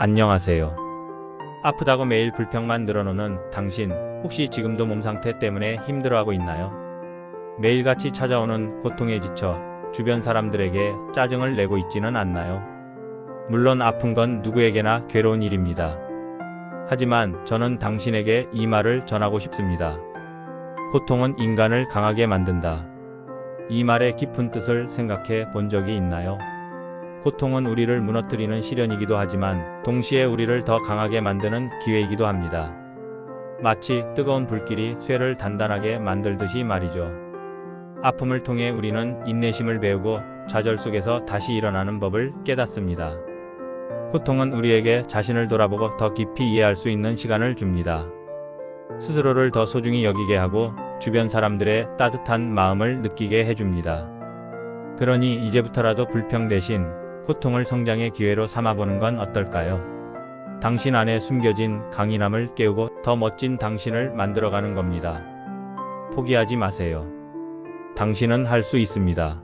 안녕하세요. 아프다고 매일 불평만 늘어놓는 당신, 혹시 지금도 몸 상태 때문에 힘들어하고 있나요? 매일같이 찾아오는 고통에 지쳐 주변 사람들에게 짜증을 내고 있지는 않나요? 물론 아픈 건 누구에게나 괴로운 일입니다. 하지만 저는 당신에게 이 말을 전하고 싶습니다. 고통은 인간을 강하게 만든다. 이 말의 깊은 뜻을 생각해 본 적이 있나요? 고통은 우리를 무너뜨리는 시련이기도 하지만 동시에 우리를 더 강하게 만드는 기회이기도 합니다. 마치 뜨거운 불길이 쇠를 단단하게 만들듯이 말이죠. 아픔을 통해 우리는 인내심을 배우고 좌절 속에서 다시 일어나는 법을 깨닫습니다. 고통은 우리에게 자신을 돌아보고 더 깊이 이해할 수 있는 시간을 줍니다. 스스로를 더 소중히 여기게 하고 주변 사람들의 따뜻한 마음을 느끼게 해줍니다. 그러니 이제부터라도 불평 대신 고통을 성장의 기회로 삼아보는 건 어떨까요? 당신 안에 숨겨진 강인함을 깨우고 더 멋진 당신을 만들어가는 겁니다. 포기하지 마세요. 당신은 할 수 있습니다.